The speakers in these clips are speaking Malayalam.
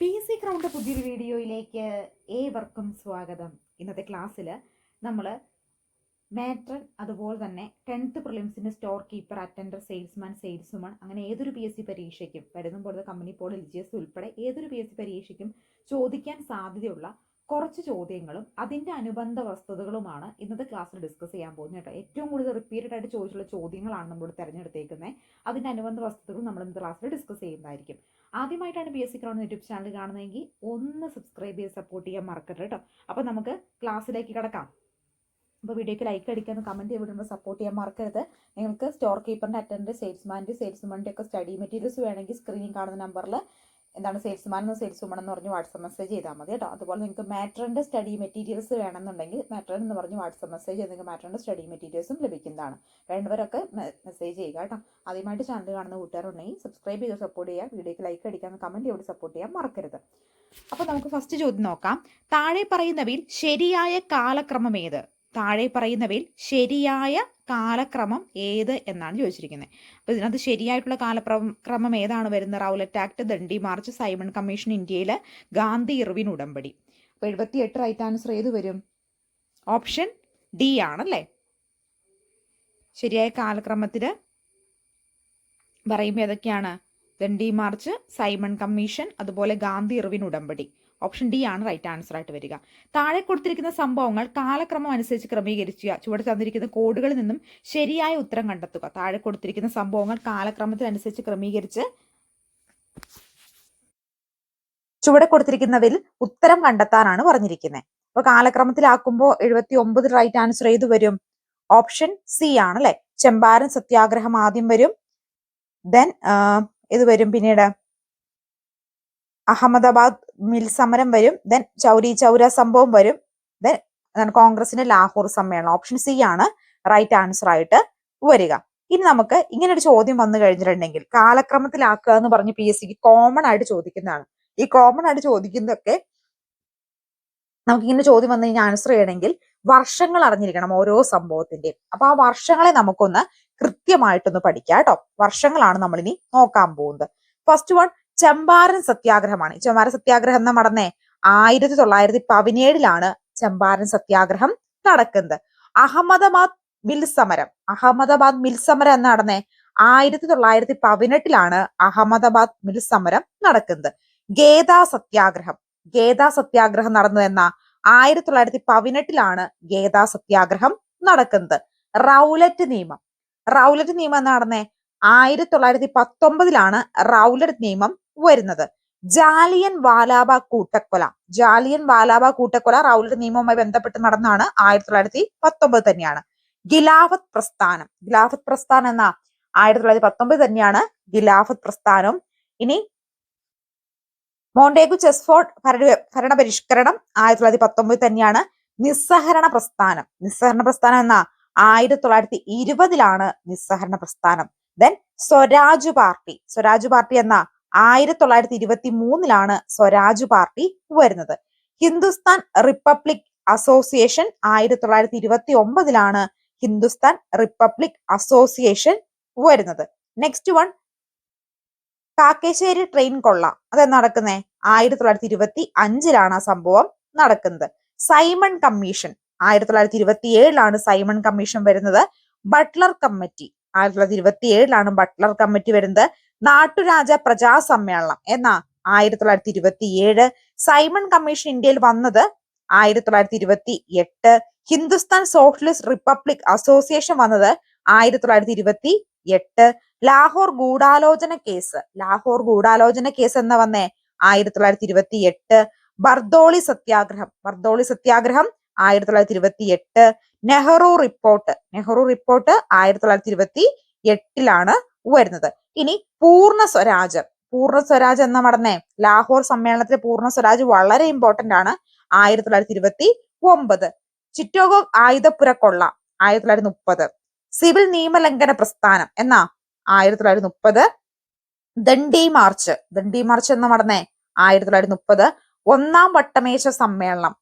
പി സി ക്രൗണ്ട് പുതിയൊരു വീഡിയോയിലേക്ക് ഏവർക്കും സ്വാഗതം. ഇന്നത്തെ ക്ലാസ്സിൽ നമ്മൾ മാട്രൺ അതുപോലെ തന്നെ tenth പ്രിലിംസിന്റെ store keeper attender salesman saleswoman അങ്ങനെ ഏതൊരു പി എസ് സി പരീക്ഷയ്ക്കും വരുമ്പോൾ കമ്പനി പോൾ എൽ ജി എസ് ഉൾപ്പെടെ ഏതൊരു പി എസ് സി പരീക്ഷയ്ക്കും ചോദിക്കാൻ സാധ്യതയുള്ള കുറച്ച് ചോദ്യങ്ങളും അതിന്റെ അനുബന്ധ വസ്തുതകളുമാണ് ഇന്നത്തെ ക്ലാസ്സിൽ ഡിസ്കസ് ചെയ്യാൻ പോകുന്നത് കേട്ടോ. ഏറ്റവും കൂടുതൽ റിപ്പീറ്റഡ് ആയിട്ട് ചോദിച്ചുള്ള ചോദ്യങ്ങളാണ് നമ്മൾ തിരഞ്ഞെടുത്തേക്കുന്നത് അതിന്റെ അനുബന്ധ വസ്തുതകളും നമ്മൾ ഇന്നത്തെ ക്ലാസ്സിൽ ഡിസ്കസ് ചെയ്യുന്നതായിരിക്കും. ആദ്യമായിട്ടാണ് B S C crown YouTube channel കാണുന്നതെങ്കിൽ ഒന്ന് സബ്സ്ക്രൈബ് ചെയ്ത് സപ്പോർട്ട് ചെയ്യാൻ മറക്കരുത് കേട്ടോ അപ്പോൾ നമുക്ക് ക്ലാസ്സിലേക്ക് കിടക്കാം. അപ്പോൾ വീഡിയോയ്ക്ക് ലൈക്ക് അടിക്കാനും കമന്റ് ചെയ്ത് വിടുമ്പോൾ സപ്പോർട്ട് ചെയ്യാൻ മറക്കരുത്. നിങ്ങൾക്ക് സ്റ്റോർ കീപ്പറിന്റെ അറ്റൻഡ് സെയിൽസ്മാന്റെ സെയിൽസ്മാന്റെ ഒക്കെ സ്റ്റഡി മെറ്റീരിയൽസ് വേണമെങ്കിൽ സ്ക്രീനിൽ കാണുന്ന നമ്പറിൽ എന്താണ് സെയിൽസ്മാൻ എന്ന് സെയിൽസ് വുമൺ എന്ന് പറഞ്ഞ് വാട്സപ്പ് മെസ്സേജ് ചെയ്താൽ മതി കേട്ടോ. അതുപോലെ നിങ്ങൾക്ക് മാറ്ററിന്റെ സ്റ്റഡി മെറ്റീരിയൽസ് വേണമെന്നുണ്ടെങ്കിൽ മാറ്റർ എന്ന് പറഞ്ഞ് വാട്സപ്പ് മെസ്സേജ് ചെയ്ത് നിങ്ങൾക്ക് മാറ്ററിന്റെ സ്റ്റഡി മെറ്റീരിയൽസും ലഭിക്കുന്നതാണ്. വേണ്ടവരൊക്കെ മെസ്സേജ് ചെയ്യുക കേട്ടോ. ആദ്യമായിട്ട് ചാനൽ കാണുന്ന കൂട്ടുകാരുണ്ടെങ്കിൽ സബ്സ്ക്രൈബ് ചെയ്ത് സപ്പോർട്ട് ചെയ്യുക. വീഡിയോയ്ക്ക് ലൈക്ക് അടിക്കാൻ കമന്റ് ചെയ്ത് സപ്പോർട്ട് ചെയ്യാൻ മറക്കരുത്. അപ്പോൾ നമുക്ക് ഫസ്റ്റ് ചോദ്യം നോക്കാം. താഴെ പറയുന്നവയിൽ ശരിയായ കാലക്രമം ഏത്? താഴെ പറയുന്നവയിൽ ശരിയായ കാലക്രമം ഏത് എന്നാണ് ചോദിച്ചിരിക്കുന്നത്. അപ്പോൾ ഇതിനകത്ത് ശരിയായിട്ടുള്ള കാലക്രമം ക്രമം ഏതാണ് വരുന്നത്? Rowlatt act Dandi march Simon commission ഇന്ത്യയിലെ ഗാന്ധി ഇർവിൻ ഉടമ്പടി. അപ്പോൾ എഴുപത്തി എട്ട് റൈറ്റ് ആൻസർ ഏത് വരും? ഓപ്ഷൻ ഡി ആണല്ലേ? ശരിയായ കാലക്രമത്തിൽ പറയുമ്പോൾ ഏതൊക്കെയാണ്? ദണ്ഡി മാർച്ച് സൈമൺ കമ്മീഷൻ അതുപോലെ ഗാന്ധി ഇർവിൻ ഉടമ്പടി. ഓപ്ഷൻ ഡി ആണ് റൈറ്റ് ആൻസർ ആയിട്ട് വരിക. താഴെ കൊടുത്തിരിക്കുന്ന സംഭവങ്ങൾ കാലക്രമം അനുസരിച്ച് ക്രമീകരിക്കുക ചുവടെ തന്നിരിക്കുന്ന കോഡുകളിൽ നിന്നും ശരിയായ ഉത്തരം കണ്ടെത്തുക. താഴെ കൊടുത്തിരിക്കുന്ന സംഭവങ്ങൾ കാലക്രമത്തിനനുസരിച്ച് ക്രമീകരിച്ച് ചുവടെ കൊടുത്തിരിക്കുന്നതിൽ ഉത്തരം കണ്ടെത്താനാണ് പറഞ്ഞിരിക്കുന്നത് അപ്പൊ കാലക്രമത്തിലാക്കുമ്പോൾ എഴുപത്തി ഒമ്പത് റൈറ്റ് ആൻസർ ഏത് വരും? ഓപ്ഷൻ സി ആണ് അല്ലെ ചെമ്പാരൻ സത്യാഗ്രഹം ആദ്യം വരും. ദെൻ ഇത് വരും പിന്നീട്? അഹമ്മദാബാദ് മിൽ സമരം വരും ദെൻ ചൗരി ചൗര സംഭവം വരും ദെൻ കോൺഗ്രസിന്റെ ലാഹോർ സമ്മേളനം. ഓപ്ഷൻ സി ആണ് റൈറ്റ് ആൻസർ ആയിട്ട് വരിക. ഇനി നമുക്ക് ഇങ്ങനെ ഒരു ചോദ്യം വന്നു കഴിഞ്ഞിട്ടുണ്ടെങ്കിൽ കാലക്രമത്തിലാക്കുക എന്ന് പറഞ്ഞ് പി എസ് സിക്ക് കോമൺ ആയിട്ട് ചോദിക്കുന്നതാണ്. ഈ കോമൺ ആയിട്ട് ചോദിക്കുന്നതൊക്കെ നമുക്ക് ഇങ്ങനെ ചോദ്യം വന്നു കഴിഞ്ഞാൽ ആൻസർ ചെയ്യണമെങ്കിൽ വർഷങ്ങൾ അറിഞ്ഞിരിക്കണം ഓരോ സംഭവത്തിന്റെയും. അപ്പൊ ആ വർഷങ്ങളെ നമുക്കൊന്ന് കൃത്യമായിട്ടൊന്ന് പഠിക്കാം കേട്ടോ. വർഷങ്ങളാണ് നമ്മളിനി നോക്കാൻ പോകുന്നത്. ഫസ്റ്റ് വൺ ചമ്പാരൻ സത്യാഗ്രഹമാണ്. ചമ്പാരൻ സത്യാഗ്രഹം എന്ന മടന്നേ ആയിരത്തി തൊള്ളായിരത്തി പതിനേഴിലാണ് ചമ്പാരൻ സത്യാഗ്രഹം നടക്കുന്നത്. അഹമ്മദാബാദ് മിൽ സമരം. അഹമ്മദാബാദ് മിൽ സമരം എന്ന് നടന്നേ? ആയിരത്തി തൊള്ളായിരത്തി പതിനെട്ടിലാണ് അഹമ്മദാബാദ് മിൽ സമരം നടക്കുന്നത്. ഗേദാ സത്യാഗ്രഹം. ഗേദാ സത്യാഗ്രഹം നടന്നു എന്ന? ആയിരത്തി തൊള്ളായിരത്തി പതിനെട്ടിലാണ് ഗേദാ സത്യാഗ്രഹം നടക്കുന്നത്. റൗലറ്റ് നിയമം. റൗലറ്റ് നിയമം എന്ന് നടന്നേ? ആയിരത്തി തൊള്ളായിരത്തി പത്തൊമ്പതിലാണ് റൗലറ്റ് നിയമം വരുന്നത്. ജാലിയൻ വാലാബ കൂട്ടക്കൊല. ജാലിയൻ വാലാബ കൂട്ടക്കൊല റൗലറ്റ് നിയമവുമായി ബന്ധപ്പെട്ട് നടന്നാണ് ആയിരത്തി തൊള്ളായിരത്തി പത്തൊമ്പത് തന്നെയാണ്. ഗിലാഫത്ത് പ്രസ്ഥാനം. ഗിലാഫത്ത് പ്രസ്ഥാനം എന്ന ആയിരത്തി തൊള്ളായിരത്തി പത്തൊമ്പത് തന്നെയാണ് ഗിലാഫത്ത് പ്രസ്ഥാനം. ഇനി മോണ്ടേഗു ചെസ്ഫോർഡ് ഭരണ പരിഷ്കരണം ആയിരത്തി തൊള്ളായിരത്തി പത്തൊമ്പത് തന്നെയാണ് നിസ്സഹരണ പ്രസ്ഥാനം. നിസ്സഹരണ പ്രസ്ഥാനം എന്ന ആയിരത്തി തൊള്ളായിരത്തി ഇരുപതിലാണ് നിസ്സഹരണ പ്രസ്ഥാനം. Then Swaraj party. Swaraj party എന്ന ആയിരത്തി തൊള്ളായിരത്തി ഇരുപത്തി മൂന്നിലാണ് സ്വരാജ് പാർട്ടി വരുന്നത്. ഹിന്ദുസ്ഥാൻ റിപ്പബ്ലിക് അസോസിയേഷൻ ആയിരത്തി തൊള്ളായിരത്തി ഇരുപത്തി ഒമ്പതിലാണ് ഹിന്ദുസ്ഥാൻ റിപ്പബ്ലിക് അസോസിയേഷൻ വരുന്നത്. നെക്സ്റ്റ് വൺ കാക്കേശ്ശേരി ട്രെയിൻ കൊള്ള. അത് നടക്കുന്നേ? ആയിരത്തി തൊള്ളായിരത്തി ഇരുപത്തി അഞ്ചിലാണ് ആ സംഭവം നടക്കുന്നത്. സൈമൺ കമ്മീഷൻ ആയിരത്തി തൊള്ളായിരത്തി ഇരുപത്തി ഏഴിലാണ് സൈമൺ കമ്മീഷൻ വരുന്നത്. ബട്ട്ലർ കമ്മിറ്റി ആയിരത്തി തൊള്ളായിരത്തി ഇരുപത്തി ഏഴിലാണ് ബട്ട്ലർ കമ്മിറ്റി വരുന്നത്. നാട്ടുരാജ പ്രജാ സമ്മേളനം എന്ന ആയിരത്തി തൊള്ളായിരത്തി ഇരുപത്തി ഏഴ് സൈമൺ കമ്മീഷൻ ഇന്ത്യയിൽ വന്നത് ആയിരത്തി തൊള്ളായിരത്തി ഇരുപത്തി എട്ട് ഹിന്ദുസ്ഥാൻ സോഷ്യലിസ്റ്റ് റിപ്പബ്ലിക് അസോസിയേഷൻ വന്നത് ആയിരത്തി തൊള്ളായിരത്തി ഇരുപത്തി എട്ട് ലാഹോർ ഗൂഢാലോചന കേസ്. ലാഹോർ ഗൂഢാലോചന കേസ് എന്ന വന്നേ ആയിരത്തി തൊള്ളായിരത്തി ഇരുപത്തി എട്ട് ബർദോളി സത്യാഗ്രഹം. ബർദോളി സത്യാഗ്രഹം ആയിരത്തി തൊള്ളായിരത്തി ഇരുപത്തി എട്ട് നെഹ്റു റിപ്പോർട്ട്. നെഹ്റു റിപ്പോർട്ട് ആയിരത്തി തൊള്ളായിരത്തി ഇരുപത്തി എട്ടിലാണ് വരുന്നത്. ഇനി പൂർണ സ്വരാജ്. പൂർണ സ്വരാജ് എന്ന നടന്നേ ലാഹോർ സമ്മേളനത്തിലെ പൂർണ സ്വരാജ് വളരെ ഇമ്പോർട്ടന്റ് ആണ്. ആയിരത്തി തൊള്ളായിരത്തി ഇരുപത്തി ഒമ്പത് ചിറ്റോഗോ ആയുധപ്പുരക്കൊള്ള. ആയിരത്തി തൊള്ളായിരത്തി മുപ്പത് സിവിൽ നിയമലംഘന പ്രസ്ഥാനം. എന്ന? ആയിരത്തി തൊള്ളായിരത്തി മുപ്പത് ദണ്ഡി മാർച്ച്. ദണ്ഡി മാർച്ച് എന്ന് നടന്നേ ആയിരത്തി തൊള്ളായിരത്തി മുപ്പത് ഒന്നാം വട്ടമേശ സമ്മേളനം.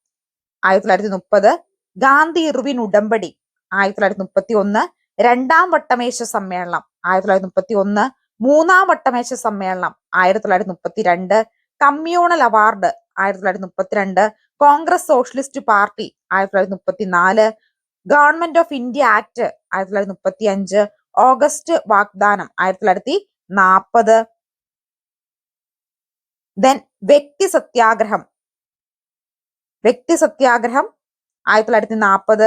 ആയിരത്തി തൊള്ളായിരത്തി മുപ്പത് ഗാന്ധി ഇർവിൻ ഉടമ്പടി. ആയിരത്തി തൊള്ളായിരത്തി മുപ്പത്തി ഒന്ന് രണ്ടാം വട്ടമേശ സമ്മേളനം. ആയിരത്തി തൊള്ളായിരത്തി മുപ്പത്തി ഒന്ന് മൂന്നാം വട്ടമേശ സമ്മേളനം ആയിരത്തി തൊള്ളായിരത്തി മുപ്പത്തി രണ്ട് കമ്മ്യൂണൽ അവാർഡ് ആയിരത്തി തൊള്ളായിരത്തി മുപ്പത്തിരണ്ട് കോൺഗ്രസ് സോഷ്യലിസ്റ്റ് പാർട്ടി ആയിരത്തി തൊള്ളായിരത്തി മുപ്പത്തിനാല് ഗവൺമെന്റ് ഓഫ് ഇന്ത്യ ആക്ട് ആയിരത്തി തൊള്ളായിരത്തി മുപ്പത്തി അഞ്ച് ഓഗസ്റ്റ് വാഗ്ദാനം ആയിരത്തി തൊള്ളായിരത്തി നാൽപ്പത് ദെൻ വ്യക്തി സത്യാഗ്രഹം. വ്യക്തി സത്യാഗ്രഹം ആയിരത്തി തൊള്ളായിരത്തി നാൽപ്പത്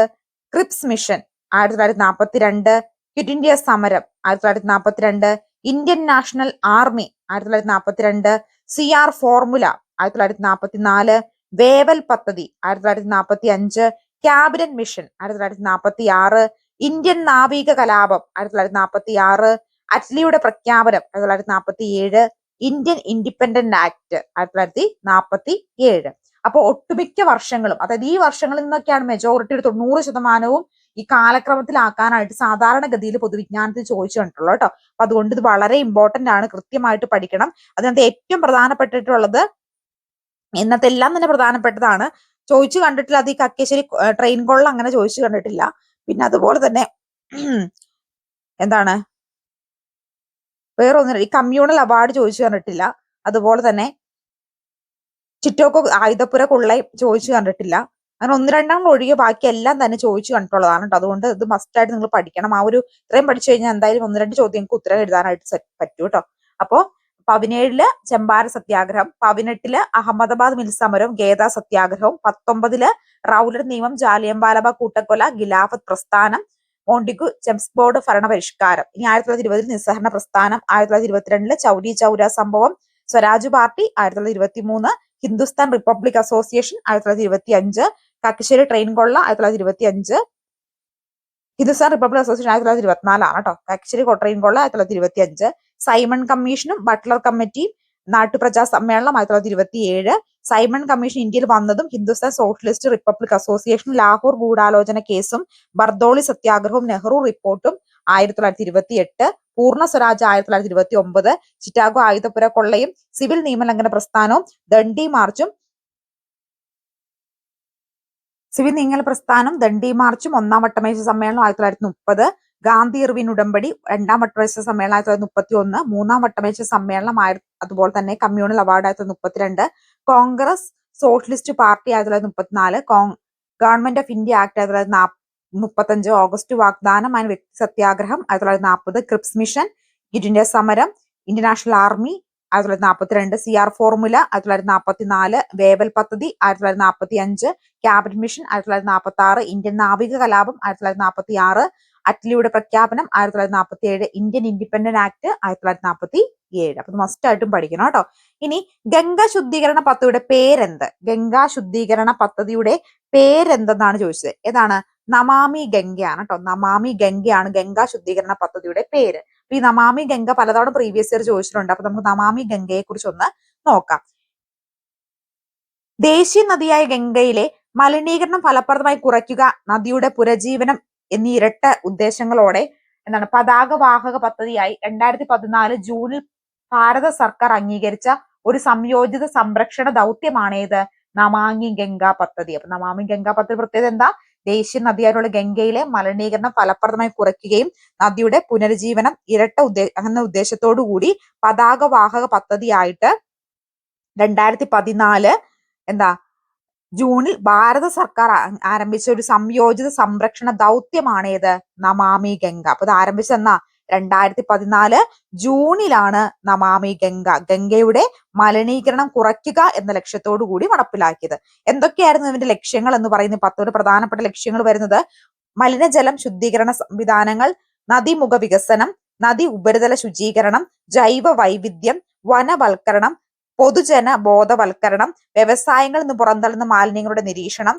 ക്രിപ്സ് മിഷൻ ആയിരത്തി തൊള്ളായിരത്തി നാൽപ്പത്തിരണ്ട് ക്വിറ്റ് ഇന്ത്യ സമരം ആയിരത്തി തൊള്ളായിരത്തി നാൽപ്പത്തിരണ്ട് ഇന്ത്യൻ നാഷണൽ ആർമി ആയിരത്തി തൊള്ളായിരത്തി നാൽപ്പത്തിരണ്ട് സി ആർ ഫോർമുല ആയിരത്തി തൊള്ളായിരത്തി നാൽപ്പത്തിനാല് വേവൽ പദ്ധതി ആയിരത്തി തൊള്ളായിരത്തി നാൽപ്പത്തി അഞ്ച് ക്യാബിനറ്റ് മിഷൻ ആയിരത്തി തൊള്ളായിരത്തി നാൽപ്പത്തി ആറ് ഇന്ത്യൻ നാവിക കലാപം ആയിരത്തി തൊള്ളായിരത്തി നാൽപ്പത്തി ആറ് അറ്റ്ലിയുടെ പ്രഖ്യാപനം ആയിരത്തി തൊള്ളായിരത്തി നാൽപ്പത്തി ഏഴ് ഇന്ത്യൻ ഇൻഡിപെൻഡന്റ് ആക്ട് ആയിരത്തി തൊള്ളായിരത്തി നാൽപ്പത്തി ഏഴ് അപ്പോൾ ഒട്ടുമിക്ക വർഷങ്ങളും അതായത് ഈ വർഷങ്ങളിൽ നിന്നൊക്കെയാണ് മെജോറിറ്റിയുടെ തൊണ്ണൂറ് ശതമാനവും ഈ കാലക്രമത്തിലാക്കാനായിട്ട് സാധാരണഗതിയിൽ പൊതുവിജ്ഞാനത്തിൽ ചോദിച്ചു കണ്ടിട്ടുള്ളൂ കേട്ടോ. അപ്പൊ അതുകൊണ്ട് ഇത് വളരെ ഇമ്പോർട്ടന്റ് ആണ്. കൃത്യമായിട്ട് പഠിക്കണം. അതിനകത്ത് ഏറ്റവും പ്രധാനപ്പെട്ടിട്ടുള്ളത് ഇന്നത്തെ എല്ലാം തന്നെ പ്രധാനപ്പെട്ടതാണ്. ചോദിച്ചു കണ്ടിട്ടില്ല. അത് ഈ കക്കേശ്ശേരി ട്രെയിൻ കോളിൽ അങ്ങനെ ചോദിച്ചു കണ്ടിട്ടില്ല. പിന്നെ അതുപോലെ തന്നെ എന്താണ്? വേറെ ഒന്നും ഈ കമ്മ്യൂണൽ അവാർഡ് ചോദിച്ചു കണ്ടിട്ടില്ല. അതുപോലെ തന്നെ ചിറ്റോക്കോ ആയുധപ്പുര കൊള്ളയും ചോദിച്ചു കണ്ടിട്ടില്ല. അങ്ങനെ ഒന്ന് രണ്ടെണ്ണം ഒഴികെ ബാക്കി എല്ലാം തന്നെ ചോദിച്ചു കണ്ടിട്ടുള്ളതാണ് കേട്ടോ. അതുകൊണ്ട് ഇത് മസ്റ്റ് ആയിട്ട് നിങ്ങൾ പഠിക്കണം. ആ ഒരു ഇത്രയും പഠിച്ചു കഴിഞ്ഞാൽ എന്തായാലും ഒന്ന് രണ്ട് ചോദ്യം നിങ്ങൾക്ക് ഉത്തരം എഴുതാനായിട്ട് പറ്റൂ കേട്ടോ. അപ്പോൾ പതിനേഴിൽ ചെമ്പാര സത്യാഗ്രഹം പതിനെട്ടിൽ അഹമ്മദാബാദ് മിൽ സമരം ഗേദ സത്യാഗ്രഹവും പത്തൊമ്പതിൽ റൗലർ നിയമം ജാലിയംബാലബ കൂട്ടക്കൊല ഗിലാഫത്ത് പ്രസ്ഥാനം മോണ്ടിഗു ചെംസ് ബോർഡ് ഭരണപരിഷ്കാരം. ഇനി ആയിരത്തി തൊള്ളായിരത്തി ഇരുപതിൽ നിസ്സഹരണ പ്രസ്ഥാനം ആയിരത്തി തൊള്ളായിരത്തി ഇരുപത്തിരണ്ടിൽ ചൗരി ചൗര സംഭവം സ്വരാജ് പാർട്ടി ആയിരത്തി തൊള്ളായിരത്തി ഇരുപത്തി മൂന്ന് ഹിന്ദുസ്ഥാൻ റിപ്പബ്ലിക് അസോസിയേഷൻ ആയിരത്തി തൊള്ളായിരത്തി ഇരുപത്തി അഞ്ച് കക്കശ്ശേരി ട്രെയിൻ കൊള്ള ആയിരത്തി തൊള്ളായിരത്തി ഇരുപത്തി അഞ്ച് ഹിന്ദുസ്ഥാൻ റിപ്പബ്ലിക് അസോസിയേഷൻ ആയിരത്തി തൊള്ളായിരത്തി ഇരുപത്തിനാലാണ് കേട്ടോ കാക്കശ്ശേരി ട്രെയിൻ കൊള്ള ആയിരത്തി തൊള്ളായിരത്തി ഇരുപത്തി അഞ്ച് സൈമൺ കമ്മീഷനും ബട്ട്ലർ കമ്മിറ്റിയും നാട്ടുപ്രജാ സമ്മേളനം ആയിരത്തി തൊള്ളായിരത്തി ഇരുപത്തി ഏഴ് സൈമൺ കമ്മീഷൻ ഇന്ത്യയിൽ വന്നതും Hindustan socialist republic association Lahore ഗൂഢാലോചന കേസും ബർദോളി സത്യാഗ്രഹവും നെഹ്റു റിപ്പോർട്ടും ആയിരത്തി തൊള്ളായിരത്തി ഇരുപത്തി എട്ട് പൂർണ സ്വരാജ് ആയിരത്തി തൊള്ളായിരത്തി ഇരുപത്തി ഒമ്പത് ചിറ്റാഗോ ആയുധപുര കൊള്ളയും സിവിൽ നിയമലംഘന പ്രസ്ഥാനവും ദണ്ഡി മാർച്ചും സിവിൽ നീങ്ങൽ പ്രസ്ഥാനം ദണ്ഡി മാർച്ചും ഒന്നാം വട്ടമേശ സമ്മേളനം ആയിരത്തി തൊള്ളായിരത്തി മുപ്പത് ഗാന്ധി ഇർവിൻ ഉടമ്പടി രണ്ടാം വട്ടമേശ സമ്മേളനം ആയിരത്തി തൊള്ളായിരത്തി മുപ്പത്തി ഒന്ന് മൂന്നാം വട്ടമേശ സമ്മേളനം ആയിരത്തി അതുപോലെ തന്നെ കമ്മ്യൂണൽ അവാർഡ് ആയിരത്തി തൊള്ളായിരത്തി മുപ്പത്തിരണ്ട് കോൺഗ്രസ് സോഷ്യലിസ്റ്റ് പാർട്ടി ആയിരത്തി തൊള്ളായിരത്തി മുപ്പത്തിനാല് ഗവൺമെന്റ് ഓഫ് ഇന്ത്യ ആക്ട് ആയിരത്തി തൊള്ളായിരത്തി മുപ്പത്തഞ്ച് ഓഗസ്റ്റ് വാഗ്ദാനം ആൻഡ് വ്യക്തി സത്യാഗ്രഹം ആയിരത്തി തൊള്ളായിരത്തി നാൽപ്പത് ക്രിപ്സ് മിഷൻ ഇന്ത്യ സമരം ഇന്ത്യൻ നാഷണൽ ആർമി ആയിരത്തി തൊള്ളായിരത്തി നാൽപ്പത്തി രണ്ട് സി ആർ ഫോർമുല ആയിരത്തി തൊള്ളായിരത്തി നാൽപ്പത്തി നാല് വേവൽ പദ്ധതി ആയിരത്തി തൊള്ളായിരത്തി നാൽപ്പത്തി അഞ്ച് ക്യാബിനറ്റ് മിഷൻ ആയിരത്തി തൊള്ളായിരത്തി നാൽപ്പത്തി ആറ് ഇന്ത്യൻ നാവിക കലാപം ആയിരത്തി തൊള്ളായിരത്തി നാൽപ്പത്തി ആറ് അറ്റ്ലിയുടെ പ്രഖ്യാപനം ആയിരത്തി തൊള്ളായിരത്തി നാൽപ്പത്തി ഏഴ് ഇന്ത്യൻ ഇൻഡിപെൻഡന്റ് ആക്ട് ആയിരത്തി തൊള്ളായിരത്തി നാൽപ്പത്തി ഏഴ് അപ്പൊ മസ്റ്റ് ആയിട്ടും പഠിക്കണം കേട്ടോ. ഇനി ഗംഗാ ശുദ്ധീകരണ പദ്ധതിയുടെ പേരെന്ത്? ഗംഗാ ശുദ്ധീകരണ പദ്ധതിയുടെ പേരെന്തെന്നാണ് ചോദിച്ചത്? ഏതാണ്? നമാമി ഗംഗയാണ് കേട്ടോ നമാമി ഗംഗയാണ് ഗംഗാ ശുദ്ധീകരണ പദ്ധതിയുടെ പേര്. അപ്പൊ ഈ നമാമി ഗംഗ പലതവണ പ്രീവിയസ് ഇയർ ചോദിച്ചിട്ടുണ്ട്. അപ്പൊ നമുക്ക് നമാമി ഗംഗയെ കുറിച്ച് ഒന്ന് നോക്കാം. ദേശീയ നദിയായ ഗംഗയിലെ മലിനീകരണം ഫലപ്രദമായി കുറയ്ക്കുക നദിയുടെ പുരജീവനം എന്നീ ഇരട്ട ഉദ്ദേശങ്ങളോടെ എന്താണ് പതാകവാഹക പദ്ധതിയായി രണ്ടായിരത്തി പതിനാല് ജൂണിൽ ഭാരത സർക്കാർ അംഗീകരിച്ച ഒരു സംയോജിത സംരക്ഷണ ദൗത്യമാണ് ഏത് നമാമി ഗംഗ പദ്ധതി. അപ്പൊ നമാമി ഗംഗ പദ്ധതി പ്രത്യേകത എന്താ? ദേശീയ നദിയായിട്ടുള്ള ഗംഗയിലെ മലിനീകരണം ഫലപ്രദമായി കുറയ്ക്കുകയും നദിയുടെ പുനരുജ്ജീവനം ഇരട്ട ഉദ്ദേ എന്ന ഉദ്ദേശത്തോടു കൂടി പതാകവാഹക പദ്ധതിയായിട്ട് രണ്ടായിരത്തി പതിനാല് എന്താ ജൂണിൽ ഭാരത സർക്കാർ ആരംഭിച്ച ഒരു സംയോജിത സംരക്ഷണ ദൗത്യമാണ് ഏത് നമാമി ഗംഗ. അപ്പൊ ഇത് ആരംഭിച്ചെന്നാ രണ്ടായിരത്തി പതിനാല് ജൂണിലാണ് നമാമി ഗംഗ. ഗംഗയുടെ മലിനീകരണം കുറയ്ക്കുക എന്ന ലക്ഷ്യത്തോടു കൂടി നടപ്പിലാക്കിയത്. എന്തൊക്കെയായിരുന്നു ഇതിന്റെ ലക്ഷ്യങ്ങൾ എന്ന് പറയുന്ന പത്തോട് പ്രധാനപ്പെട്ട ലക്ഷ്യങ്ങൾ വരുന്നത്? മലിനജലം ശുദ്ധീകരണ സംവിധാനങ്ങൾ നദീമുഖ വികസനം നദി ഉപരിതല ശുചീകരണം ജൈവ വൈവിധ്യം വനവൽക്കരണം പൊതുജന ബോധവൽക്കരണം വ്യവസായങ്ങളിൽ നിന്ന് പുറന്തള്ളുന്ന മാലിന്യങ്ങളുടെ നിരീക്ഷണം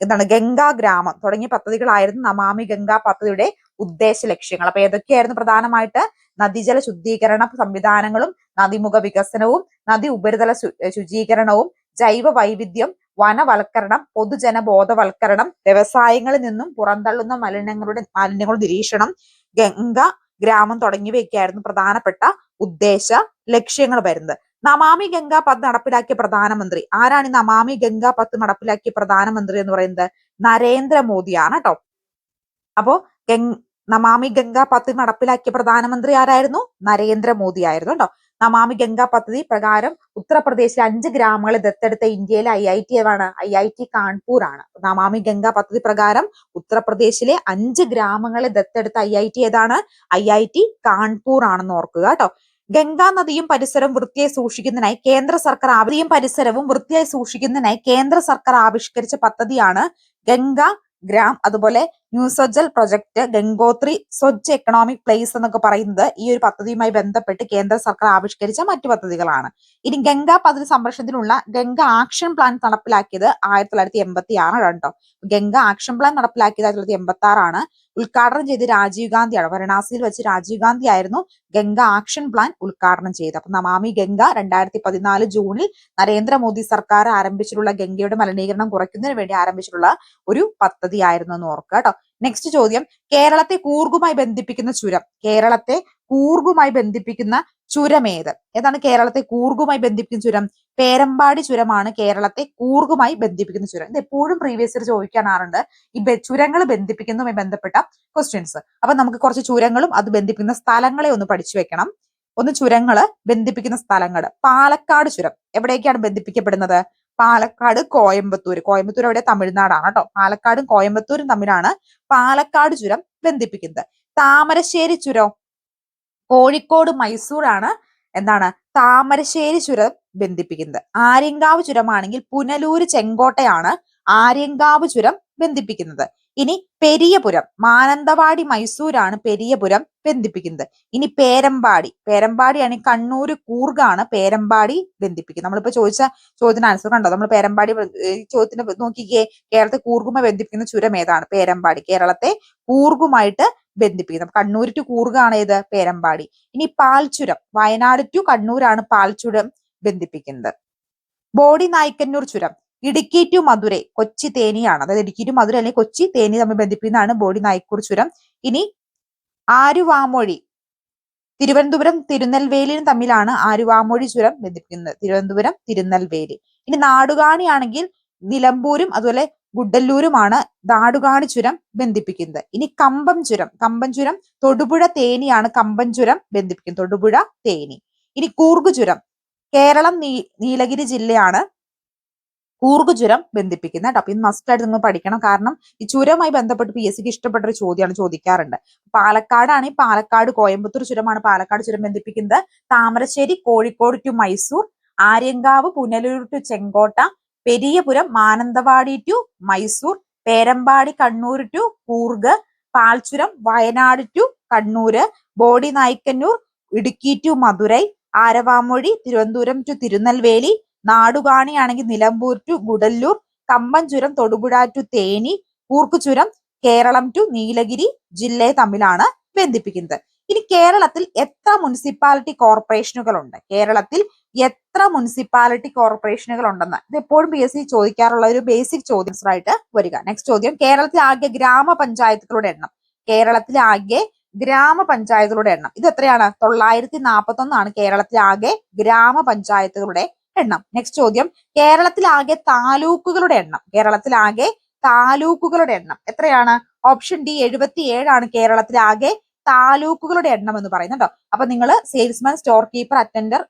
എന്താണ് ഗംഗാ ഗ്രാമം തുടങ്ങിയ പദ്ധതികളായിരുന്നു നമാമി ഗംഗാ പദ്ധതിയുടെ ഉദ്ദേശ ലക്ഷ്യങ്ങൾ. അപ്പൊ ഏതൊക്കെയായിരുന്നു പ്രധാനമായിട്ട്? നദീജല ശുദ്ധീകരണ സംവിധാനങ്ങളും നദിമുഖ വികസനവും നദി ഉപരിതല ശുചീകരണവും ജൈവ വൈവിധ്യം വനവൽക്കരണം പൊതുജന ബോധവൽക്കരണം വ്യവസായങ്ങളിൽ നിന്നും പുറന്തള്ളുന്ന മലിനങ്ങളുടെ മാലിന്യങ്ങളുടെ നിരീക്ഷണം ഗംഗ ഗ്രാമം തുടങ്ങിയവയൊക്കെയായിരുന്നു പ്രധാനപ്പെട്ട ഉദ്ദേശ ലക്ഷ്യങ്ങൾ വരുന്നത്. നമാമി ഗംഗ പത്ത് നടപ്പിലാക്കിയ പ്രധാനമന്ത്രി. ആരാണ് ഈ നമാമി ഗംഗ പത്ത് നടപ്പിലാക്കിയ പ്രധാനമന്ത്രി എന്ന് പറയുന്നത്? നരേന്ദ്രമോദിയാണ് കേട്ടോ അപ്പോ നമാമി ഗംഗ പദ്ധതി നടപ്പിലാക്കിയ പ്രധാനമന്ത്രി ആരായിരുന്നു? നരേന്ദ്രമോദി ആയിരുന്നു കേട്ടോ നമാമി ഗംഗ പദ്ധതി പ്രകാരം ഉത്തർപ്രദേശിലെ അഞ്ച് ഗ്രാമങ്ങളെ ദത്തെടുത്ത ഇന്ത്യയിലെ ഐ ഐ ടി ഏതാണ്? ഐ ഐ ടി കാൺപൂർ ആണ്. നമാമി ഗംഗ പദ്ധതി പ്രകാരം ഉത്തർപ്രദേശിലെ അഞ്ച് ഗ്രാമങ്ങളെ ദത്തെടുത്ത ഐ ഐ ടി ഏതാണ്? ഐ ഐ ടി കാൺപൂർ ആണെന്ന് ഓർക്കുക കേട്ടോ ഗംഗാ നദിയും പരിസരവും വൃത്തിയായി സൂക്ഷിക്കുന്നതിനായി കേന്ദ്ര സർക്കാർ ആവതിയും പരിസരവും വൃത്തിയായി സൂക്ഷിക്കുന്നതിനായി കേന്ദ്ര സർക്കാർ ആവിഷ്കരിച്ച പദ്ധതിയാണ് ഗംഗ ഗ്രാം അതുപോലെ ന്യൂസോജൽ project Gangotri Swachh iconic place എന്നൊക്കെ പറയുന്നത് ഈ ഒരു പദ്ധതിയുമായി ബന്ധപ്പെട്ട് കേന്ദ്ര സർക്കാർ ആവിഷ്കരിച്ച മറ്റു പദ്ധതികളാണ്. ഇനി ഗംഗാ പദ്ധതി സംരക്ഷണത്തിനുള്ള ഗംഗ ആക്ഷൻ പ്ലാൻ നടപ്പിലാക്കിയത് ആയിരത്തി തൊള്ളായിരത്തി എൺപത്തി ആറാണ് കേട്ടോ ഗംഗ ആക്ഷൻ പ്ലാൻ നടപ്പിലാക്കിയത് ആയിരത്തി തൊള്ളായിരത്തി എൺപത്തി ആറാണ് ഉദ്ഘാടനം ചെയ്ത് രാജീവ് ഗാന്ധിയാണ് വാരണാസിയിൽ വെച്ച് രാജീവ് ഗാന്ധി ആയിരുന്നു ഗംഗ ആക്ഷൻ പ്ലാൻ ഉദ്ഘാടനം ചെയ്തത്. അപ്പൊ നമാമി ഗംഗ രണ്ടായിരത്തി പതിനാല് ജൂണിൽ നരേന്ദ്രമോദി സർക്കാർ ആരംഭിച്ചിട്ടുള്ള ഗംഗയുടെ മലിനീകരണം കുറയ്ക്കുന്നതിന് വേണ്ടി ആരംഭിച്ചിട്ടുള്ള ഒരു പദ്ധതിയായിരുന്നു എന്ന് ഓർക്കുക കേട്ടോ നെക്സ്റ്റ് ചോദ്യം. കേരളത്തെ കൂർഗുമായി ബന്ധിപ്പിക്കുന്ന ചുരം. കേരളത്തെ കൂർഗുമായി ബന്ധിപ്പിക്കുന്ന ചുരം ഏത്? ഏതാണ് കേരളത്തെ കൂർഗുമായി ബന്ധിപ്പിക്കുന്ന ചുരം? പേരമ്പാടി ചുരമാണ് കേരളത്തെ കൂർഗുമായി ബന്ധിപ്പിക്കുന്ന ചുരം. ഇത് എപ്പോഴും പ്രീവിയസ് ഇയർ ചോദിക്കാനാറുണ്ട് ഈ ചുരങ്ങൾ ബന്ധിപ്പിക്കുന്നതുമായി ബന്ധപ്പെട്ട ക്വസ്റ്റ്യൻസ് അപ്പൊ നമുക്ക് കുറച്ച് ചുരങ്ങളും അത് ബന്ധിപ്പിക്കുന്ന സ്ഥലങ്ങളെ ഒന്ന് പഠിച്ചു വെക്കണം. ഒന്ന് ചുരങ്ങൾ ബന്ധിപ്പിക്കുന്ന സ്ഥലങ്ങൾ പാലക്കാട് ചുരം. എവിടേക്കാണ് ബന്ധിപ്പിക്കപ്പെടുന്നത്? പാലക്കാട് കോയമ്പത്തൂർ കോയമ്പത്തൂർ അവിടെ തമിഴ്നാടാണ് കേട്ടോ പാലക്കാടും കോയമ്പത്തൂരും തമ്മിലാണ് പാലക്കാട് ചുരം ബന്ധിപ്പിക്കുന്നത്. താമരശ്ശേരി ചുരം കോഴിക്കോട് മൈസൂരാണ് എന്താണ് താമരശ്ശേരി ചുരം ബന്ധിപ്പിക്കുന്നത്. ആര്യങ്കാവ് ചുരമാണെങ്കിൽ പുനലൂർ ചെങ്കോട്ടയാണ് ആര്യങ്കാവ് ചുരം ബന്ധിപ്പിക്കുന്നത്. ഇനി പെരിയപുരം മാനന്തവാടി മൈസൂരാണ് പെരിയപുരം ബന്ധിപ്പിക്കുന്നത്. ഇനി പേരമ്പാടി പേരമ്പാടിയാണ് കണ്ണൂർ കൂർഗാണ് പേരമ്പാടി ബന്ധിപ്പിക്കുന്നത്. നമ്മളിപ്പോ ചോദിച്ച ചോദ്യത്തിന് ആൻസർ കണ്ടോ? നമ്മൾ പേരമ്പാടി ചോദ്യത്തിന് നോക്കിക്കേ കേരളത്തെ കൂർഗുമായി ബന്ധിപ്പിക്കുന്ന ചുരം ഏതാണ്? പേരമ്പാടി കേരളത്തെ കൂർഗുമായിട്ട് ബന്ധിപ്പിക്കുന്നത്. കണ്ണൂർ ടു കൂർഗാണ് ഏത്? പേരമ്പാടി. ഇനി പാൽച്ചുരം വയനാട് ടു കണ്ണൂരാണ് പാൽച്ചുരം ബന്ധിപ്പിക്കുന്നത്. ബോഡി നായ്ക്കന്നൂർ ചുരം ഇടുക്കി ടു മധുരൈ കൊച്ചി തേനിയാണ്. അതായത് ഇടുക്കി ടു മധുര അല്ലെങ്കിൽ കൊച്ചി തേനി തമ്മിൽ ബന്ധിപ്പിക്കുന്നതാണ് ബോഡി നായ്ക്കൂർ ചുരം ഇനി ആരുവാമൊഴി തിരുവനന്തപുരം തിരുനെൽവേലിയും തമ്മിലാണ് ആരുവാമൊഴി ചുരം ബന്ധിപ്പിക്കുന്നത്. തിരുവനന്തപുരം തിരുനെൽവേലി. ഇനി നാടുകാണിയാണെങ്കിൽ നിലമ്പൂരും അതുപോലെ ഗുഡല്ലൂരുമാണ് നാടുകാണി ചുരം ബന്ധിപ്പിക്കുന്നത്. ഇനി കമ്പം ചുരം കമ്പം ചുരം തൊടുപുഴ തേനിയാണ് കമ്പം ചുരം ബന്ധിപ്പിക്കുന്നത്. തൊടുപുഴ തേനി. ഇനി കൂർഗ് ചുരം കേരളം നീ നീലഗിരി ജില്ലയാണ് കൂർഗ് ചുരം ബന്ധിപ്പിക്കുന്നത് കേട്ടോ. ഇത് മസ്റ്റ് ആയിട്ട് നിങ്ങൾ പഠിക്കണം. കാരണം ഈ ചുരമായി ബന്ധപ്പെട്ട് പി എസ് സിക്ക് ഇഷ്ടപ്പെട്ട ഒരു ചോദ്യമാണ് ചോദിക്കാറുണ്ട്. പാലക്കാടാണ് പാലക്കാട് കോയമ്പത്തൂർ ചുരമാണ് പാലക്കാട് ചുരം ബന്ധിപ്പിക്കുന്നത്. Thamarassery Kozhikode to Mysore Aryankavu Punalur to Chenkottai Periyapuram Mananthavady to Mysore Perambadi Kannur to Coorg Palchuram Wayanad to Kannur Bodinayakanur Idukki to Madurai Aralvaimozhi Thiruvananthapuram to Tirunelveli നാടുകാണിയാണെങ്കിൽ Nilambur to Gudalur കമ്പംചുരം തൊടുപുഴ ടു തേനി കൂർക്കുചുരം കേരളം ടു നീലഗിരി ജില്ലയെ തമ്മിലാണ് ബന്ധിപ്പിക്കുന്നത്. ഇനി കേരളത്തിൽ എത്ര മുനിസിപ്പാലിറ്റി കോർപ്പറേഷനുകൾ ഉണ്ട് കേരളത്തിൽ എത്ര മുനിസിപ്പാലിറ്റി കോർപ്പറേഷനുകൾ ഉണ്ടെന്ന് ഇത് എപ്പോഴും പി എസ് സി ചോദിക്കാറുള്ള ഒരു ബേസിക് ചോദ്യം ആയിട്ട് വരിക. നെക്സ്റ്റ് ചോദ്യം കേരളത്തിലെ ആകെ ഗ്രാമപഞ്ചായത്തുകളുടെ എണ്ണം. കേരളത്തിലെ ആകെ ഗ്രാമപഞ്ചായത്തുകളുടെ എണ്ണം. ഇത് എത്രയാണ്? തൊള്ളായിരത്തി നാൽപ്പത്തി ഒന്നാണ് കേരളത്തിലെ ആകെ ഗ്രാമപഞ്ചായത്തുകളുടെ എണ്ണം. നെക്സ്റ്റ് ചോദ്യം. കേരളത്തിലാകെ താലൂക്കുകളുടെ എണ്ണം. കേരളത്തിലാകെ താലൂക്കുകളുടെ എണ്ണം. എത്രയാണ്? ഓപ്ഷൻ ഡി എഴുപത്തി ഏഴാണ് കേരളത്തിലാകെ താലൂക്കുകളുടെ എണ്ണം എന്ന് പറയുന്നുണ്ടോ. അപ്പൊ നിങ്ങൾ സെയിൽസ്മാൻ സ്റ്റോർ കീപ്പർ അറ്റൻഡർ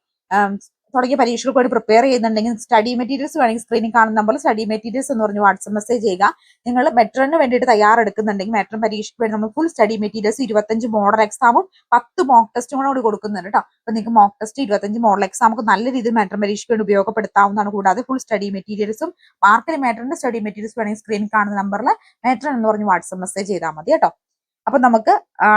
തുടങ്ങിയ പരീക്ഷകൾക്ക് വേണ്ടി പ്രിപ്പയർ ചെയ്യുന്നുണ്ടെങ്കിൽ സ്റ്റഡി മെറ്റീരിയൽസ് വേണമെങ്കിൽ സ്ക്രീനിൽ കാണുന്ന നമ്പർ സ്റ്റഡി മെറ്റീരിയൽസ് എന്ന് പറഞ്ഞ് വാട്സപ്പ് മെസ്സേജ് ചെയ്യുക. നിങ്ങൾ മെട്രന് വേണ്ടിയിട്ട് തയ്യാറെടുക്കുന്നുണ്ടെങ്കിൽ മെട്രൻ പരീക്ഷയ്ക്ക് വേണ്ടി നമ്മൾ ഫുൾ സ്റ്റഡി മെറ്റീരിയൽസ് ഇരുപത്തഞ്ച് മോഡൽ എക്സാമും പത്ത് മോക്ക് ടെസ്റ്റും കൂടെ കൊടുക്കുന്നുണ്ട് കേട്ടോ അപ്പോൾ നിങ്ങൾക്ക് മോക്ക് ടെസ്റ്റ് ഇരുപത്തഞ്ച് മോഡൽ എക്സാം ഒക്കെ നല്ല രീതിയിൽ മെട്രൻ പരീക്ഷയ്ക്ക് വേണ്ടി ഉപയോഗപ്പെടുത്താവുന്നതാണ്. കൂടാതെ ഫുൾ സ്റ്റഡി മെറ്റീരിയൽസും മാർക്കിൽ മെട്രന്റെ സ്റ്റഡി മെറ്റീരിയൽസ് വേണമെങ്കിൽ സ്ക്രീനിൽ കാണുന്ന നമ്പറിൽ മെട്രൻ എന്ന് പറഞ്ഞ് വാട്സപ്പ് മെസ്സേജ് ചെയ്താൽ മതി കേട്ടോ. അപ്പൊ നമുക്ക്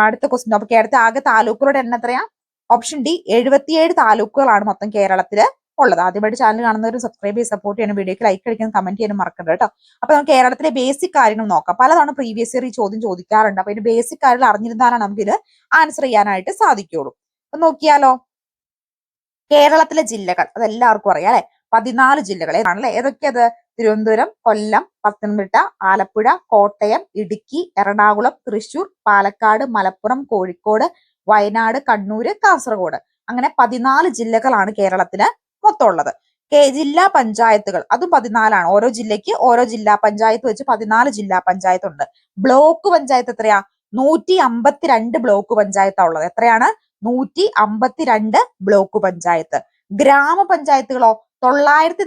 അടുത്ത ക്വസ്റ്റ്യൻ അപ്പൊ കേരളത്തിൽ ആകെ താലൂക്കുകളുടെ എണ്ണം എത്രയാ? ഓപ്ഷൻ ഡി എഴുപത്തിയേഴ് താലൂക്കുകളാണ് മൊത്തം കേരളത്തിൽ ഉള്ളത്. ആദ്യമായിട്ട് ചാനൽ കാണുന്നവർ സബ്സ്ക്രൈബ് ചെയ്ത് സപ്പോർട്ട് ചെയ്യണം. വീഡിയോക്ക് ലൈക്ക് അടിക്കാനും കമന്റ് ചെയ്യാനും മറക്കണ്ട കേട്ടോ. അപ്പൊ നമുക്ക് കേരളത്തിലെ ബേസിക് കാര്യങ്ങൾ നോക്കാം. പലതവണ പ്രീവിയസ് ഇയർ ഈ ചോദ്യം ചോദിക്കാറുണ്ട്. അപ്പൊ അതിന് ബേസിക് കാര്യങ്ങൾ അറിഞ്ഞിരുന്നാലാണ് നമുക്ക് ഇത് ആൻസർ ചെയ്യാനായിട്ട് സാധിക്കുള്ളൂ അപ്പൊ നോക്കിയാലോ. കേരളത്തിലെ ജില്ലകൾ അതെല്ലാവർക്കും അറിയാം അല്ലെ? പതിനാല് ജില്ലകളെ ആണല്ലേ ഏതൊക്കെയത്? തിരുവനന്തപുരം കൊല്ലം പത്തനംതിട്ട ആലപ്പുഴ കോട്ടയം ഇടുക്കി എറണാകുളം തൃശൂർ പാലക്കാട് മലപ്പുറം കോഴിക്കോട് വയനാട് കണ്ണൂര് കാസർഗോഡ്. അങ്ങനെ പതിനാല് ജില്ലകളാണ് കേരളത്തിന് മൊത്തമുള്ളത്. കെ ജില്ലാ പഞ്ചായത്തുകൾ. അതും പതിനാലാണ്. ഓരോ ജില്ലയ്ക്ക് ഓരോ ജില്ലാ പഞ്ചായത്ത് വെച്ച് പതിനാല് ജില്ലാ പഞ്ചായത്ത് ഉണ്ട് ബ്ലോക്ക് പഞ്ചായത്ത് എത്രയാ? നൂറ്റി അമ്പത്തിരണ്ട് ബ്ലോക്ക് പഞ്ചായത്താണ് ഉള്ളത്. എത്രയാണ്? നൂറ്റി അമ്പത്തിരണ്ട് ബ്ലോക്ക് പഞ്ചായത്ത്. ഗ്രാമപഞ്ചായത്തുകളോ? തൊള്ളായിരത്തി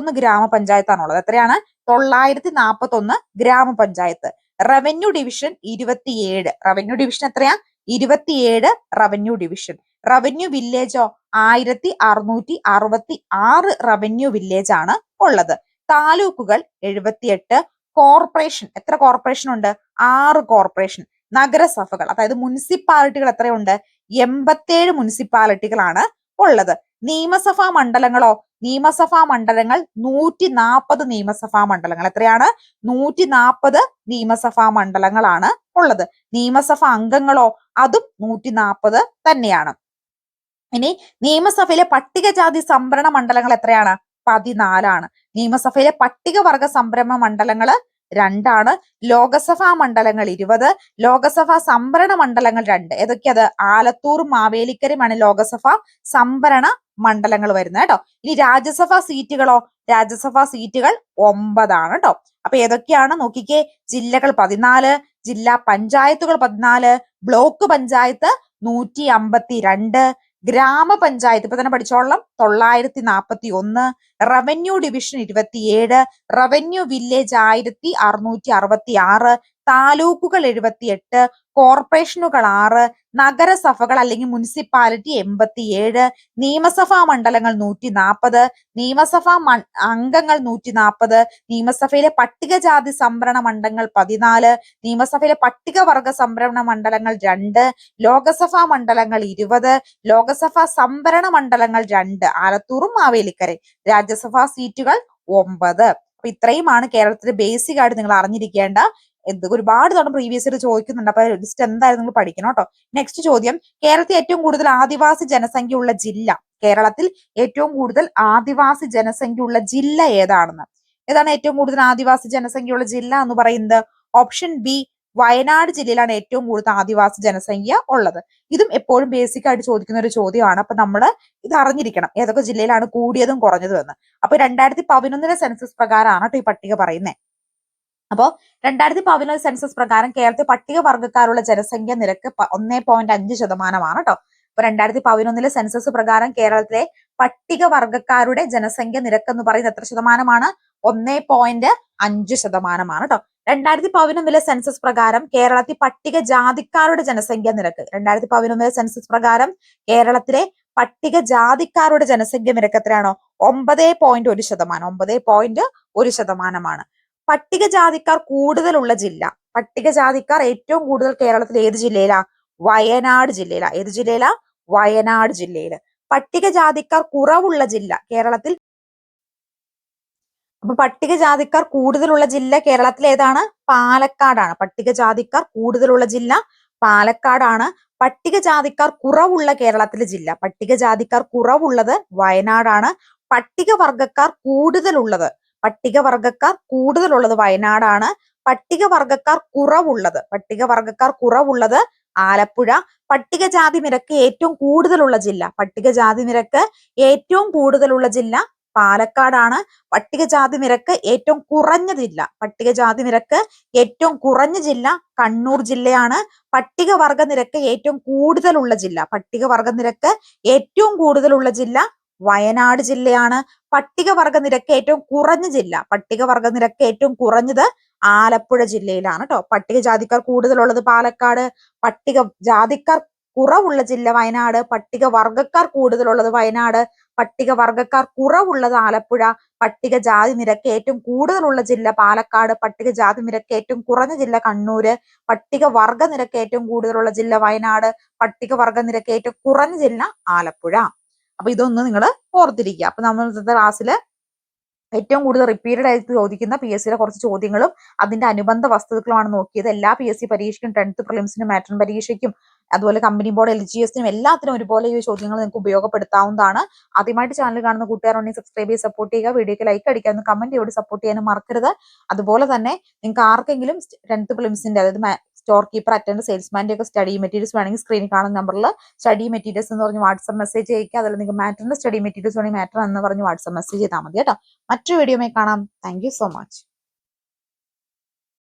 ഒന്ന് ഗ്രാമപഞ്ചായത്താണുള്ളത് എത്രയാണ്? തൊള്ളായിരത്തി നാൽപ്പത്തി ഒന്ന് ഗ്രാമപഞ്ചായത്ത്. റവന്യൂ ഡിവിഷൻ ഇരുപത്തിയേഴ്. റവന്യൂ ഡിവിഷൻ എത്രയാ? ഇരുപത്തിയേഴ് റവന്യൂ ഡിവിഷൻ റവന്യൂ വില്ലേജോ ആയിരത്തി അറുന്നൂറ്റി അറുപത്തി ആറ് റവന്യൂ വില്ലേജ് ആണ് ഉള്ളത്. താലൂക്കുകൾ എഴുപത്തിയെട്ട് കോർപ്പറേഷൻ എത്ര കോർപ്പറേഷൻ ഉണ്ട്? ആറ് കോർപ്പറേഷൻ നഗരസഭകൾ അതായത് മുനിസിപ്പാലിറ്റികൾ എത്രയുണ്ട്? എൺപത്തേഴ് മുനിസിപ്പാലിറ്റികളാണ് ഉള്ളത്. നിയമസഭാ മണ്ഡലങ്ങളോ നിയമസഭാ മണ്ഡലങ്ങൾ നൂറ്റി നാൽപ്പത് നിയമസഭാ മണ്ഡലങ്ങൾ. എത്രയാണ്? നൂറ്റി നാൽപ്പത് നിയമസഭാ മണ്ഡലങ്ങളാണ് ഉള്ളത്. നിയമസഭാ അംഗങ്ങളോ അതും നൂറ്റി നാൽപ്പത് തന്നെയാണ്. ഇനി നിയമസഭയിലെ പട്ടികജാതി സംവരണ മണ്ഡലങ്ങൾ എത്രയാണ്? പതിനാലാണ്. നിയമസഭയിലെ പട്ടികവർഗ സംരംഭ മണ്ഡലങ്ങൾ രണ്ടാണ്. ലോകസഭാ മണ്ഡലങ്ങൾ ഇരുപത് ലോകസഭാ സംവരണ മണ്ഡലങ്ങൾ രണ്ട്. ഏതൊക്കെയത് ആലത്തൂർ മാവേലിക്കരയുമാണ് ലോകസഭ സംവരണ മണ്ഡലങ്ങൾ വരുന്നത് കേട്ടോ. ഇനി രാജ്യസഭാ സീറ്റുകളോ? രാജ്യസഭാ സീറ്റുകൾ ഒമ്പതാണ് കേട്ടോ. അപ്പൊ ഏതൊക്കെയാണ്? നോക്കിക്കേ. ജില്ലകൾ പതിനാല് ജില്ലാ പഞ്ചായത്തുകൾ പതിനാല് ബ്ലോക്ക് പഞ്ചായത്ത് നൂറ്റി അമ്പത്തി രണ്ട് ഗ്രാമപഞ്ചായത്ത് ഇപ്പൊ തന്നെ പഠിച്ചോളാം തൊള്ളായിരത്തി നാൽപ്പത്തി ഒന്ന് റവന്യൂ ഡിവിഷൻ ഇരുപത്തിയേഴ് റവന്യൂ വില്ലേജ് ആയിരത്തി അറുന്നൂറ്റി അറുപത്തി ആറ് താലൂക്കുകൾ എഴുപത്തിയെട്ട് കോർപ്പറേഷനുകൾ ആറ് നഗരസഭകൾ അല്ലെങ്കിൽ മുനിസിപ്പാലിറ്റി എൺപത്തിയേഴ് നിയമസഭാ മണ്ഡലങ്ങൾ നൂറ്റി നാൽപ്പത് നിയമസഭാ അംഗങ്ങൾ നൂറ്റി നാൽപ്പത് നിയമസഭയിലെ പട്ടികജാതി സംവരണ മണ്ഡലങ്ങൾ പതിനാല് നിയമസഭയിലെ പട്ടികവർഗ സംവരണ മണ്ഡലങ്ങൾ രണ്ട് ലോകസഭാ മണ്ഡലങ്ങൾ ഇരുപത് ലോകസഭാ സംവരണ മണ്ഡലങ്ങൾ രണ്ട് ആലത്തൂറും മാവേലിക്കരയും രാജ്യസഭാ സീറ്റുകൾ ഒമ്പത്. അപ്പൊ ഇത്രയുമാണ് കേരളത്തിലെ ബേസിക് ആയിട്ട് നിങ്ങൾ അറിഞ്ഞിരിക്കേണ്ട എന്ത് ഒരുപാട് തവണ പ്രീവിയസ് ഇയർ ചോദിക്കുന്നുണ്ട്. അപ്പൊ ലിസ്റ്റ് എന്തായാലും നിങ്ങൾ പഠിക്കണം കേട്ടോ. നെക്സ്റ്റ് ചോദ്യം കേരളത്തിൽ ഏറ്റവും കൂടുതൽ ആദിവാസി ജനസംഖ്യ ഉള്ള ജില്ല കേരളത്തിൽ ഏറ്റവും കൂടുതൽ ആദിവാസി ജനസംഖ്യ ഉള്ള ജില്ല ഏതാണെന്ന്? ഏതാണ് ഏറ്റവും കൂടുതൽ ആദിവാസി ജനസംഖ്യ ഉള്ള ജില്ല എന്ന് പറയുന്നത്? ഓപ്ഷൻ ബി വയനാട് ജില്ലയിലാണ് ഏറ്റവും കൂടുതൽ ആദിവാസി ജനസംഖ്യ ഉള്ളത്. ഇതും എപ്പോഴും ബേസിക് ആയിട്ട് ചോദിക്കുന്ന ഒരു ചോദ്യമാണ്. അപ്പൊ നമ്മൾ ഇത് അറിഞ്ഞിരിക്കണം. ഏതൊക്കെ ജില്ലയിലാണ് കൂടിയതും കുറഞ്ഞതും എന്ന്. അപ്പൊ രണ്ടായിരത്തി പതിനൊന്നിലെ സെൻസസ് പ്രകാരമാണ് കേട്ടോ ഈ പട്ടിക പറയുന്നത് അപ്പോൾ രണ്ടായിരത്തി പതിനൊന്ന് സെൻസസ് പ്രകാരം കേരളത്തിൽ പട്ടികവർഗക്കാരുള്ള ജനസംഖ്യ നിരക്ക് ഒന്നേ പോയിന്റ് അഞ്ച് ശതമാനമാണ് കേട്ടോ അപ്പൊ രണ്ടായിരത്തി പതിനൊന്നിലെ സെൻസസ് പ്രകാരം കേരളത്തിലെ പട്ടികവർഗക്കാരുടെ ജനസംഖ്യ നിരക്ക് എന്ന് പറയുന്നത് എത്ര ശതമാനമാണ്? ഒന്നേ പോയിന്റ് അഞ്ച് ശതമാനമാണ് കേട്ടോ രണ്ടായിരത്തി പതിനൊന്നിലെ സെൻസസ് പ്രകാരം കേരളത്തിൽ പട്ടിക ജാതിക്കാരുടെ ജനസംഖ്യ നിരക്ക് രണ്ടായിരത്തി പതിനൊന്നിലെ സെൻസസ് പ്രകാരം കേരളത്തിലെ പട്ടിക ജാതിക്കാരുടെ ജനസംഖ്യ നിരക്ക് എത്രയാണോ? ഒമ്പത് പോയിന്റ് ഒരു ശതമാനം ഒമ്പത് പോയിന്റ് ഒരു ശതമാനമാണ്. പട്ടികജാതിക്കാർ കൂടുതലുള്ള ജില്ല. പട്ടികജാതിക്കാർ ഏറ്റവും കൂടുതൽ കേരളത്തിൽ ഏത് ജില്ലയിലാ? വയനാട് ജില്ലയിലാ. ഏത് ജില്ലയിലാ? വയനാട് ജില്ലയിൽ പട്ടികജാതിക്കാർ കുറവുള്ള ജില്ല കേരളത്തിൽ അപ്പൊ പട്ടികജാതിക്കാർ കൂടുതലുള്ള ജില്ല കേരളത്തിൽ ഏതാണ്? പാലക്കാടാണ്. പട്ടികജാതിക്കാർ കൂടുതലുള്ള ജില്ല പാലക്കാടാണ്. പട്ടികജാതിക്കാർ കുറവുള്ള കേരളത്തിലെ ജില്ല. പട്ടികജാതിക്കാർ കുറവുള്ളത് വയനാടാണ്. പട്ടികവർഗക്കാർ കൂടുതലുള്ളത് പട്ടികവർഗക്കാർ കൂടുതലുള്ളത് വയനാടാണ്. പട്ടികവർഗക്കാർ കുറവുള്ളത്. പട്ടികവർഗക്കാർ കുറവുള്ളത് ആലപ്പുഴ. പട്ടികജാതി നിരക്ക് ഏറ്റവും കൂടുതലുള്ള ജില്ല. പട്ടികജാതി നിരക്ക് ഏറ്റവും കൂടുതലുള്ള ജില്ല പാലക്കാടാണ്. പട്ടികജാതി നിരക്ക് ഏറ്റവും കുറഞ്ഞ ജില്ല. പട്ടികജാതി നിരക്ക് ഏറ്റവും കുറഞ്ഞ ജില്ല കണ്ണൂർ ജില്ലയാണ്. പട്ടികവർഗ നിരക്ക് ഏറ്റവും കൂടുതലുള്ള ജില്ല. പട്ടികവർഗ നിരക്ക് ഏറ്റവും കൂടുതലുള്ള ജില്ല വയനാട് ജില്ലയാണ് പട്ടികവർഗ നിരക്ക് ഏറ്റവും കുറഞ്ഞ ജില്ല. പട്ടികവർഗ നിരക്ക് ഏറ്റവും കുറഞ്ഞത് ആലപ്പുഴ ജില്ലയിലാണ് കേട്ടോ പട്ടികജാതിക്കാർ കൂടുതലുള്ളത് പാലക്കാട് പട്ടിക ജാതിക്കാർ കുറവുള്ള ജില്ല വയനാട് പട്ടിക വർഗക്കാർ കൂടുതലുള്ളത് വയനാട് പട്ടിക വർഗക്കാർ കുറവുള്ളത് ആലപ്പുഴ പട്ടിക ജാതി നിരക്ക് ഏറ്റവും കൂടുതലുള്ള ജില്ല പാലക്കാട് പട്ടിക ജാതി നിരക്ക് ഏറ്റവും കുറഞ്ഞ ജില്ല കണ്ണൂര് പട്ടിക വർഗ നിരക്ക് ഏറ്റവും കൂടുതലുള്ള ജില്ല വയനാട് പട്ടിക വർഗ നിരക്ക് ഏറ്റവും കുറഞ്ഞ ജില്ല ആലപ്പുഴ. അപ്പൊ ഇതൊന്ന് നിങ്ങൾ ഓർത്തിരിക്കുക. അപ്പൊ നമ്മൾ ഇന്നത്തെ ക്ലാസ്സിൽ ഏറ്റവും കൂടുതൽ റിപ്പീറ്റഡ് ആയിട്ട് ചോദിക്കുന്ന പി എസ് സിയിലെ കുറച്ച് ചോദ്യങ്ങളും അതിന്റെ അനുബന്ധ വസ്തുക്കളുമാണ് നോക്കിയത്. എല്ലാ പി എസ് സി പരീക്ഷയ്ക്കും ടെൻത്ത് പ്രിലിംസിനും മാട്രൺ പരീക്ഷയ്ക്കും അതുപോലെ കമ്പനി ബോർഡ് എൽ ജി എസിനും എല്ലാത്തിനും ഒരുപോലെ ഈ ചോദ്യങ്ങൾ നിങ്ങൾക്ക് ഉപയോഗപ്പെടുത്താവുന്നതാണ്. ആദ്യമായിട്ട് ചാനൽ കാണുന്ന കൂട്ടുകാരുണ്ടെങ്കിൽ സബ്സ്ക്രൈബ് ചെയ്ത് സപ്പോർട്ട് ചെയ്യുക. വീഡിയോക്ക് ലൈക്ക് അടിക്കാമെന്ന് കമന്റ് ചെയ്ത് സപ്പോർട്ട് ചെയ്യാനും മറക്കരുത്. അതുപോലെ തന്നെ നിങ്ങൾക്ക് ആർക്കെങ്കിലും ടെൻത്ത് പ്രിലിംസിന്റെ അതായത് സ്റ്റോർ കീപ്പർ അറ്റൻഡ് സെയിൽസ്മാന്റെ ഒക്കെ സ്റ്റഡി മെറ്റീരിയൽസ് വേണമെങ്കിൽ സ്ക്രീനിൽ കാണുന്ന നമ്പറിൽ സ്റ്റഡി മെറ്റീരിയൽസ് എന്ന് പറഞ്ഞ് വാട്സ്ആപ്പ് മെസ്സേജ് അയക്കുക അതിൽ നിങ്ങൾക്ക് മാറ്ററിന്റെ സ്റ്റഡി മെറ്റീരിയൽസ് വേണമെങ്കിൽ മാറ്റർ എന്ന് പറഞ്ഞ് വാട്സ്ആപ്പ് മെസ്സേജ് ചെയ്താൽ മതി കേട്ടോ. മറ്റൊരു വീഡിയോമായി കാണാം. Thank so much